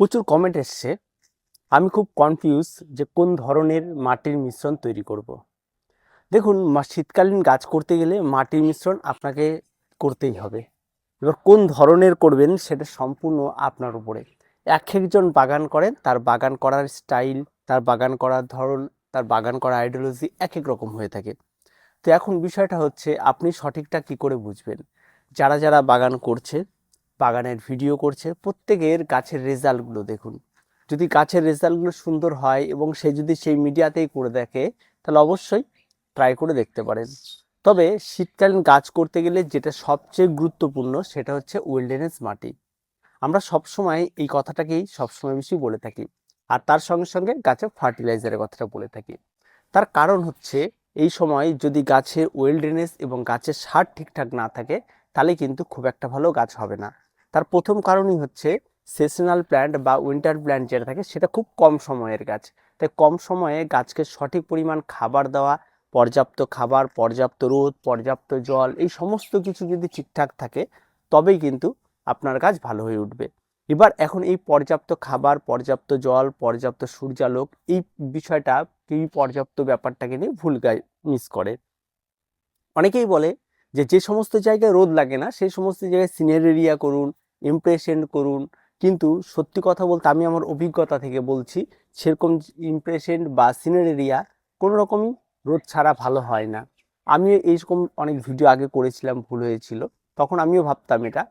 প্রচুর কমেন্ট এসছে। আমি খুব কনফিউজ যে কোন ধরনের মাটির মিশ্রণ তৈরি করব। দেখুন শীতকালীন গাছ করতে গেলে মাটির মিশ্রণ আপনাকে করতেই হবে। এবার কোন ধরনের করবেন সেটা সম্পূর্ণ আপনার উপরে। এক একজন বাগান করেন, তার বাগান করার স্টাইল তার বাগান করার ধরন, তার বাগান করার আইডিওলজি এক এক রকম হয়ে থাকে। তো এখন বিষয়টা হচ্ছে, আপনি সঠিকটা কি করে বুঝবেন? যারা যারা বাগান করছে বাগানের ভিডিও করছে, প্রত্যেকের গাছের রেজাল্টগুলো দেখুন। যদি গাছের রেজাল্টগুলো সুন্দর হয় এবং সে যদি সেই মিডিয়াতেই করে দেখে, তাহলে অবশ্যই ট্রাই করে দেখতে পারেন। তবে শীতকালীন গাছ করতে গেলে যেটা সবচেয়ে গুরুত্বপূর্ণ সেটা হচ্ছে ওয়েলডেনেস মাটি। আমরা সবসময় এই কথাটাকেই সবসময় বেশি বলে থাকি। আর তার সঙ্গে সঙ্গে গাছে ফার্টিলাইজারের কথাটা বলে থাকি। তার কারণ হচ্ছে, এই সময় যদি গাছের ওয়েলডেনেস এবং গাছের সার ঠিকঠাক না থাকে, তাহলে কিন্তু খুব একটা ভালো গাছ হবে না। তার প্রথম কারণই হচ্ছে সেশনাল প্ল্যান্ট বা উইন্টার প্ল্যান্ট যেটা থাকে সেটা খুব কম সময়ের গাছ। তাই কম সময়ে গাছকে সঠিক পরিমাণ খাবার দেওয়া, পর্যাপ্ত খাবার, পর্যাপ্ত রোদ, পর্যাপ্ত জল এই সমস্ত কিছু যদি ঠিকঠাক থাকে, তবেই কিন্তু আপনার গাছ ভালো হয়ে উঠবে। এবার এখন এই পর্যাপ্ত খাবার, পর্যাপ্ত জল, পর্যাপ্ত সূর্যালোক এই বিষয়টা, এই পর্যাপ্ত ব্যাপারটাকে নিয়ে ভুল মিস করে। অনেকেই বলে যে যে সমস্ত জায়গায় রোদ লাগে না, সেই সমস্ত জায়গায় সিনারেরিয়া করুন ইমপ্রেশন করুন। কিন্তু সত্যি কথা বলতে আমি আমার অভিজ্ঞতা থেকে বলছি, সেরকম ইমপ্রেশন বা সিনারেরিয়া কোনো রকমই রোদ ছাড়া ভালো হয় না। আমি এইরকম অনেক ভিডিও আগে করেছিলাম, ভুল হয়েছিল। তখন আমিও ভাবতাম এটা।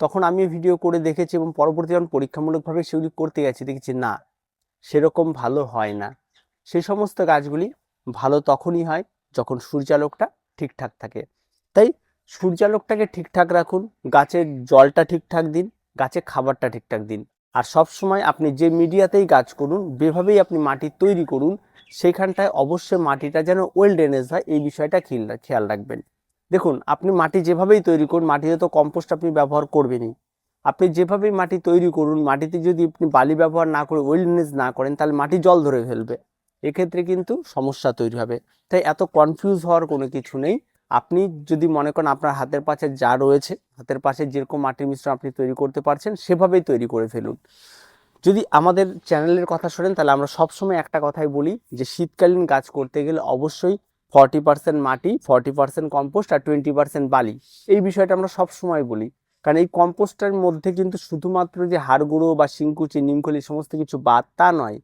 তখন আমিও ভিডিও করে দেখেছি এবং পরবর্তী যখন পরীক্ষামূলকভাবে সেগুলি করতে গেছি দেখেছি না, সেরকম ভালো হয় না। সেই সমস্ত গাছগুলি ভালো তখনই হয় যখন সূর্যালোকটা ঠিকঠাক থাকে। তাই সূর্যালোকটাকে ঠিকঠাক রাখুন, গাছের জলটা ঠিকঠাক দিন গাছে খাবারটা ঠিকঠাক দিন। আর সব সময় আপনি যে মিডিয়াতেই গাছ করুন, যেভাবেই আপনি মাটি তৈরি করুন, সেখানটায় অবশ্যই মাটিটা যেন ওয়েল ড্রেনেজ হয়, এই বিষয়টা খেয়াল রাখবেন। দেখুন, আপনি মাটি যেভাবেই তৈরি করুন, মাটিতে তো কম্পোস্ট আপনি ব্যবহার করবেনই। আপনি যেভাবেই মাটি তৈরি করুন, মাটিতে যদি আপনি বালি ব্যবহার না করে ওয়েল ড্রেনেজ না করেন, তাহলে মাটি জল ধরে ফেলবে। এক্ষেত্রে কিন্তু সমস্যা তৈরি হবে। তাই এত কনফিউজ হওয়ার কোনো কিছু নেই। আপনি যদি মনে করেন আপনার হাতের পাশে যা রয়েছে, হাতের পাশে যেরকম মাটির মিশ্রণ আপনি তৈরি করতে পারছেন, সেভাবেই তৈরি করে ফেলুন। যদি আমাদের চ্যানেলের কথা শোনেন, তাহলে আমরা সবসময় একটা কথাই বলি যে, শীতকালীন গাছ করতে গেলে অবশ্যই ফর্টি পার্সেন্ট মাটি, ফর্টি পার্সেন্ট কম্পোস্ট আর টোয়েন্টি পার্সেন্ট বালি। এই বিষয়টা আমরা সবসময় বলি। কারণ এই কম্পোস্টের মধ্যে কিন্তু শুধুমাত্র যে হাড় গুঁড়ো বা শিংকুচি, নিমখলি সমস্ত কিছু বাদ, তা নয়।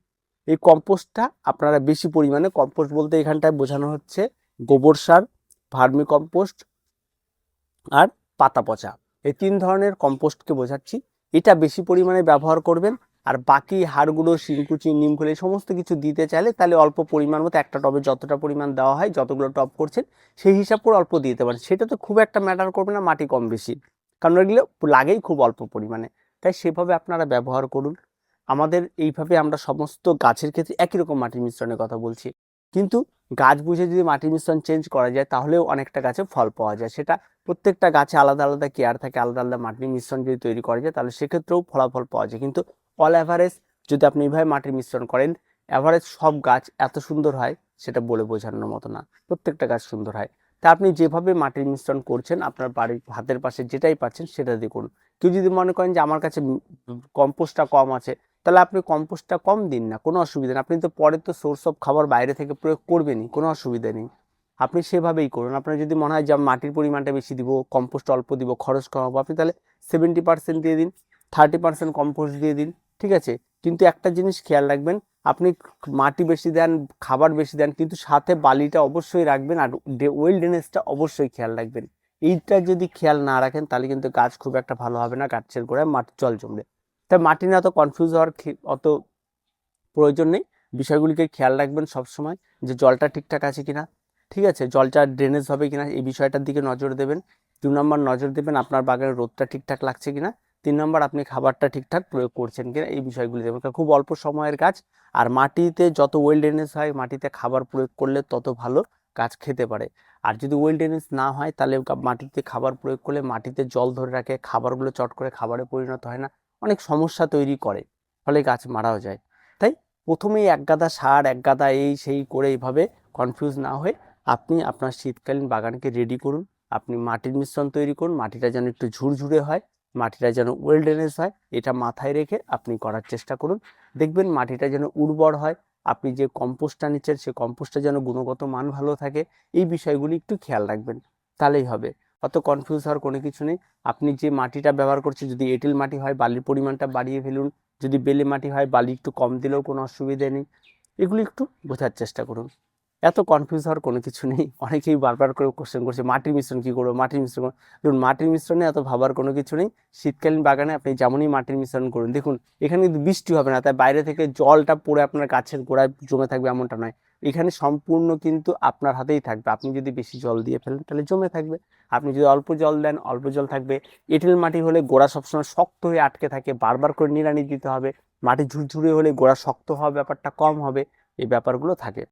এই কম্পোস্টটা আপনারা বেশি পরিমাণে, কম্পোস্ট বলতে এখানটায় বোঝানো হচ্ছে গোবর সার ভার্মি কম্পোস্ট আর পাতা পচা। এই তিন ধরনের কম্পোস্টকে বোঝাচ্ছি। এটা বেশি পরিমাণে ব্যবহার করবেন আর বাকি হাড়গুলো শিংকুচি নিমখলি এই সমস্ত কিছু দিতে চাইলে তাহলে অল্প পরিমাণ মতো একটা টবে যতটা পরিমাণ দেওয়া হয়, যতগুলো টব করছেন, সেই হিসাব করে অল্প দিতে পারেন। সেটা তো খুব একটা ম্যাটার করবে না, মাটি কম বেশি। কারণ এগুলো লাগেই খুব অল্প পরিমাণে। তাই সেভাবে আপনারা ব্যবহার করুন। আমাদের এইভাবে আমরা সমস্ত গাছের ক্ষেত্রে একই রকম মাটির মিশ্রণের কথা বলছি। কিন্তু গাছ বুঝে যদি মাটির মিশ্রণ চেঞ্জ করা যায়, তাহলেও অনেকটা গাছে ফল পাওয়া যায়। সেটা প্রত্যেকটা গাছে আলাদা আলাদা কেয়ার থাকে, আলাদা আলাদা মাটির মিশ্রণ যদি তৈরি করা যায়, তাহলে সেক্ষেত্রেও ফলাফল পাওয়া যায়। কিন্তু অল অ্যাভারেজ যদি আপনি এইভাবে মাটির মিশ্রণ করেন অ্যাভারেজ সব গাছ এত সুন্দর হয়, সেটা বলে বোঝানোর মতো না। প্রত্যেকটা গাছ সুন্দর হয়। তা আপনি যেভাবে মাটির মিশ্রণ করছেন, আপনার বাড়ির হাতের পাশে যেটাই পাচ্ছেন, সেটা দিয়ে করুন। কেউ যদি মনে করেন যে, আমার কাছে কম্পোস্টটা কম আছে তাহলে আপনি কম্পোস্টটা কম দিন না, কোনো অসুবিধা নেই। আপনি তো পরে তো সোর্স অফ খাবার বাইরে থেকে প্রয়োগ করবেনই, কোনো অসুবিধা নেই। আপনি সেভাবেই করুন। আপনার যদি মনে হয় যে মাটির পরিমাণটা বেশি দিব, কম্পোস্ট অল্প দিব, খরচ কমাবো আপনি তাহলে সেভেন্টি পার্সেন্ট দিয়ে দিন থার্টি পার্সেন্ট কম্পোস্ট দিয়ে দিন, ঠিক আছে? কিন্তু একটা জিনিস খেয়াল রাখবেন, আপনি মাটি বেশি দেন, খাবার বেশি দেন, কিন্তু সাথে বালিটা অবশ্যই রাখবেন আর ওয়েল ড্রেনেজটা অবশ্যই খেয়াল রাখবেন। এইটা যদি খেয়াল না রাখেন, তাহলে কিন্তু গাছ খুব একটা ভালো হবে না, গাছের গোড়ায় মাটি জল জমবে। তাই মাটি নিয়ে অত কনফিউজ হওয়ার অত প্রয়োজন নেই। বিষয়গুলিকে খেয়াল রাখবেন সবসময় যে জলটা ঠিকঠাক আছে কিনা। ঠিক আছে? জলটা ড্রেনেজ হবে কিনা এই বিষয়টার দিকে নজর দেবেন। দু নম্বর নজর দেবেন আপনার বাগানের রোদটা ঠিকঠাক লাগছে কিনা। তিন নম্বর আপনি খাবারটা ঠিকঠাক প্রয়োগ করছেন কিনা এই বিষয়গুলি দেবেন খুব অল্প সময়ের কাজ। আর মাটিতে যত ওয়েল ড্রেনেজ হয়, মাটিতে খাবার প্রয়োগ করলে তত ভালো গাছ খেতে পারে। আর যদি ওয়েল ড্রেনেজ না হয়, তাহলে মাটিতে খাবার প্রয়োগ করলে মাটিতে জল ধরে রাখে, খাবারগুলো চট করে খাবারে পরিণত হয় না। অনেক সমস্যা তৈরি করে, ফলে গাছ মারাও যায়। তাই প্রথমেই এক গাদা সার, এক গাদা এই, সেই করে এইভাবে কনফিউজ না হয়ে আপনি আপনার শীতকালীন বাগানকে রেডি করুন। আপনি মাটির মিশ্রণ তৈরি করুন, মাটিটা যেন একটু ঝুরঝুরে হয়, মাটিটা যেন ওয়েল ড্রেনেজ হয়, এটা মাথায় রেখে আপনি করার চেষ্টা করুন। দেখবেন মাটিটা যেন উর্বর হয়, আপনি যে কম্পোস্টটা নিচ্ছেন সেই কম্পোস্টটা যেন গুণগত মান ভালো থাকে, এই বিষয়গুলি একটু খেয়াল রাখবেন, তাহলেই হবে। অত কনফিউজ হওয়ার কোনো কিছু নেই। আপনি যে মাটিটা ব্যবহার করছেন, যদি এঁটেল মাটি হয়, বালির পরিমাণটা বাড়িয়ে ফেলুন। যদি বেলে মাটি হয়, বালি একটু কম দিলেও কোনো অসুবিধে নেই। এগুলি একটু বোঝার চেষ্টা করুন। এত কনফিউজ হওয়ার কোনো কিছু নেই। অনেকেই বারবার করে কোশ্চেন করছে, মাটির মিশ্রণ কী করব, মাটির মিশ্রণ করব?" দেখুন, মাটির মিশ্রণে এত ভাবার কোনো কিছু নেই। শীতকালীন বাগানে আপনি যেমনই মাটির মিশ্রণ করুন, দেখুন, এখানে কিন্তু বৃষ্টি হবে না, তাই বাইরে থেকে জলটা পড়ে আপনার গাছের গোড়ায় জমে থাকবে এমনটা নয়। এখানে সম্পূর্ণ কিন্তু আপনার হাতেই থাকবে। আপনি যদি বেশি জল দিয়ে ফেলেন, তাহলে জমে থাকবে। আপনি যদি অল্প জল দেন, অল্প জল থাকবে। এঁটেল মাটি হলে গোড়া সবসময় শক্ত হয়ে আটকে থাকে, বারবার করে নিড়ানি দিতে হবে। মাটি ঝুরঝুরে হলে গোড়া শক্ত হওয়ার ব্যাপারটা কম হবে, এই ব্যাপারগুলো থাকে।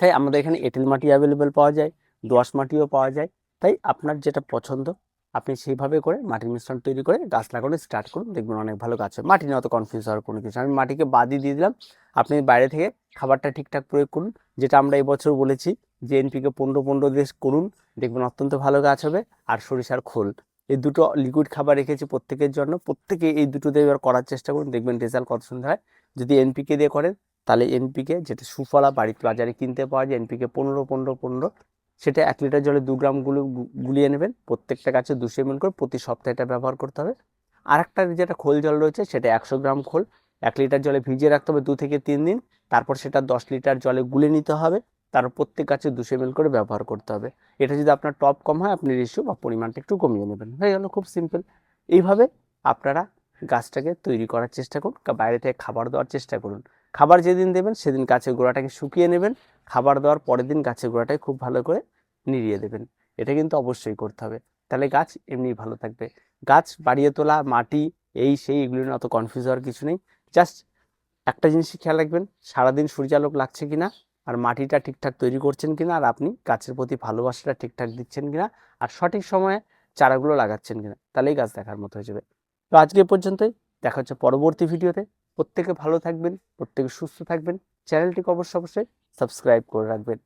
তাই আমাদের এখানে এঁটেল মাটি অ্যাভেলেবেল পাওয়া যায়, দোআঁশ মাটিও পাওয়া যায়। তাই আপনার যেটা পছন্দ, আপনি সেইভাবে করে মাটির মিশ্রণ তৈরি করে গাছ লাগানো স্টার্ট করুন। দেখবেন অনেক ভালো গাছ হয়। মাটি নিয়ে অত কনফিউজ হওয়ার কোনো কিছু আমি মাটিকে বাদই দিয়ে দিলাম। আপনি বাইরে থেকে খাবারটা ঠিকঠাক প্রয়োগ করুন। যেটা আমরা এবছর বলেছি যে এনপিকে পনেরো পনেরো দেশ করুন। দেখবেন অত্যন্ত ভালো গাছ হবে। আর সরিষার খোল। এই দুটো লিকুইড খাবার রেখেছি প্রত্যেকের জন্য। প্রত্যেকে এই দুটো দিয়ে এবার করার চেষ্টা করুন। দেখবেন রেজাল্ট কত সুন্দর হয়। যদি এনপিকে দিয়ে করেন, তাহলে এনপিকে যেটা সুফলা বাড়ির বাজারে কিনতে পাওয়া যায় এনপিকে পনেরো পনেরো পনেরো, সেটা এক লিটার জলে দু গ্রামগুলো গু- গুলিয়ে নেবেন। প্রত্যেকটা গাছে দুশো এমএল করে প্রতি সপ্তাহে এটা ব্যবহার করতে হবে। আর একটা যেটা খোল জল রয়েছে, সেটা একশো গ্রাম খোল। এক লিটার জলে ভিজিয়ে রাখতে হবে দু থেকে তিন দিন। তারপর সেটা দশ লিটার জলে গুলে নিতে হবে। তারপর প্রত্যেক গাছে দুশো এমএল করে ব্যবহার করতে হবে। এটা যদি আপনার টপ কম হয়, আপনি রেশিও বা পরিমাণটা একটু কমিয়ে নেবেন। হয়ে গেল, খুব সিম্পল এইভাবে আপনারা গাছটাকে তৈরি করার চেষ্টা করুন কা- বাইরে থেকে খাবার দেওয়ার চেষ্টা করুন। খাবার যেদিন দেবেন, সেদিন গাছের গোড়াটাকে শুকিয়ে নেবেন। খাবার দেওয়ার পরের দিন গাছের গোড়াটাকে খুব ভালো করে নিড়িয়ে দেবেন। এটা কিন্তু অবশ্যই করতে হবে। তাহলে গাছ এমনি ভালো থাকবে। গাছ বাড়িয়ে তোলা, মাটি, এই সেই এগুলো অত কনফিউজ হওয়ার কিছু নেই। জাস্ট একটা জিনিসই খেয়াল রাখবেন, সারাদিন সূর্যালোক লাগছে কিনা আর মাটিটা ঠিকঠাক তৈরি করছেন কিনা আর আপনি গাছের প্রতি ভালোবাসাটা ঠিকঠাক দিচ্ছেন কিনা আর সঠিক সময়ে চারাগুলো লাগাচ্ছেন কিনা, তাহলেই গাছ দেখার মতো হয়ে যাবে। তো আজকে পর্যন্তই, দেখা হচ্ছে পরবর্তী ভিডিওতে। প্রত্যেকে ভালো থাকবেন, প্রত্যেকে সুস্থ থাকবেন। চ্যানেলটিকে অবশ্যই অবশ্যই সাবস্ক্রাইব করে রাখবেন।